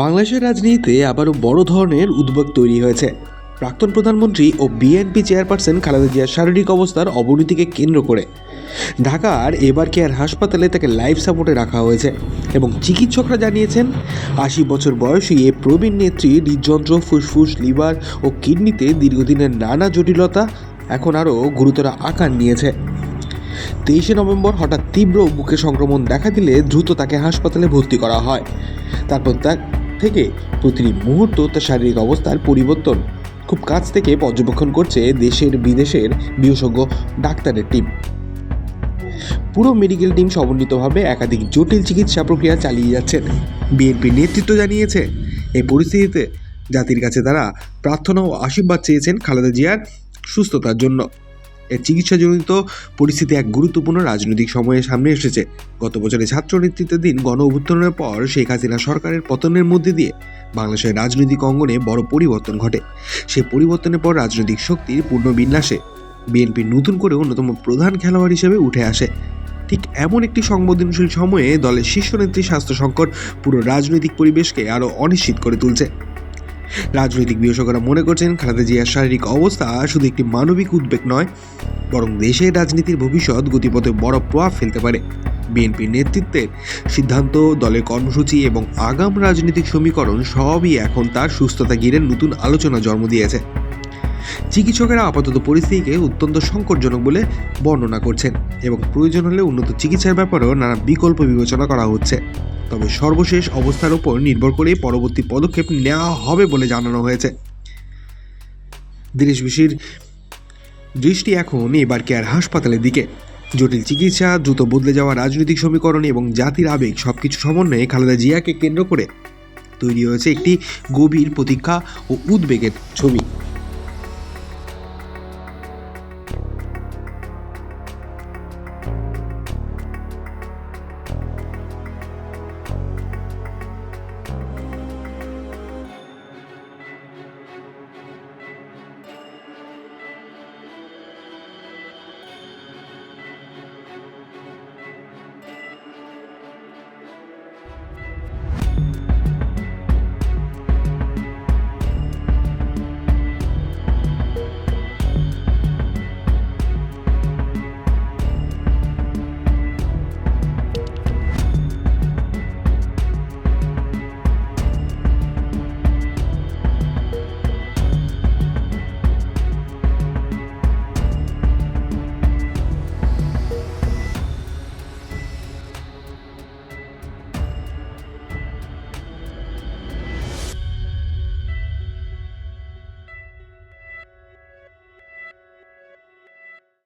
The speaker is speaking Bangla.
বাংলাদেশের রাজনীতিতে আবারও বড় ধরনের উদ্বেগ তৈরি হয়েছে। প্রাক্তন প্রধানমন্ত্রী ও বিএনপি চেয়ারপারসন খালেদা জিয়ার শারীরিক অবস্থার অবনতিকে কেন্দ্র করে। ঢাকার এবার কেয়ার হাসপাতালে তাকে লাইফ সাপোর্টে রাখা হয়েছে এবং চিকিৎসকরা জানিয়েছেন, আশি বছর বয়সী এ প্রবীণ নেত্রী হৃদযন্ত্র, ফুসফুস, লিভার ও কিডনিতে দীর্ঘদিনের নানা জটিলতা এখন আরও গুরুতর আকার নিয়েছে। তেইশে নভেম্বর হঠাৎ তীব্র বুকে সংক্রমণ দেখা দিলে দ্রুত তাকে হাসপাতালে ভর্তি করা হয়। তারপর তার থেকে প্রতিটি মুহূর্ত তার শারীরিক অবস্থার পরিবর্তন। খুব কাছ থেকে পর্যবেক্ষণ করছে দেশের বিদেশের বিশেষজ্ঞ ডাক্তারের টিম। পুরো মেডিকেল টিম সমন্বিতভাবে একাধিক জটিল চিকিৎসা প্রক্রিয়া চালিয়ে যাচ্ছেন বিএনপি নেতৃত্ব জানিয়েছে এই পরিস্থিতিতে জাতির কাছে তারা প্রার্থনা ও আশীর্বাদ চেয়েছেন খালেদা জিয়ার সুস্থতার জন্য। চিকিৎসাজনিত পরিস্থিতি এক গুরুত্বপূর্ণ রাজনৈতিক সময়ে সামনে এসেছে। গত বছরে ছাত্র নেতৃত্বাধীন গণ অভ্যুত্থানের পর শেখ হাসিনা সরকারের পতনের মধ্যে দিয়ে বাংলাদেশের রাজনৈতিক অঙ্গনে বড় পরিবর্তন ঘটে। সেই পরিবর্তনের পর রাজনৈতিক শক্তির পূর্ণ বিন্যাসে বিএনপি নতুন করে অন্যতম প্রধান খেলোয়াড় হিসেবে উঠে আসে। ঠিক এমন একটি সংবেদনশীল সময়ে দলের শীর্ষ নেত্রী স্বাস্থ্য সংকট পুরো রাজনৈতিক পরিবেশকে আরও অনিশ্চিত করে তুলছে। রাজনৈতিক বিশেষজ্ঞরা মনে করছেন খালেদা জিয়ার শারীরিক অবস্থা শুধু একটি মানবিক উদ্বেগ নয়, বরং দেশের রাজনীতির ভবিষ্যৎ গতিপথে বড় প্রভাব ফেলতে পারে। বিএনপির নেতৃত্বের সিদ্ধান্ত, দলের কর্মসূচি এবং আগাম রাজনৈতিক সমীকরণ সবই এখন তার সুস্থতা ঘিরে নতুন আলোচনা জন্ম দিয়েছে। চিকিৎসকেরা আপাতত পরিস্থিতিকে অত্যন্ত সংকটজনক বলে বর্ণনা করছেন এবং প্রয়োজন হলে উন্নত চিকিৎসার ব্যাপারেও নানা বিকল্প বিবেচনা করা হচ্ছে। তবে সর্বশেষ অবস্থার উপর নির্ভর করে পরবর্তী পদক্ষেপ নেওয়া হবে বলে জানানো হয়েছে। দেশবিষীর দৃষ্টি এখন এবার কেয়ার হাসপাতালের দিকে। জটিল চিকিৎসা, দ্রুত বদলে যাওয়া রাজনৈতিক সমীকরণ এবং জাতির আবেগ সব কিছু সমন্বয়ে খালেদা জিয়াকে কেন্দ্র করে তৈরি হয়েছে একটি গভীর প্রতীক্ষা ও উদ্বেগের ছবি।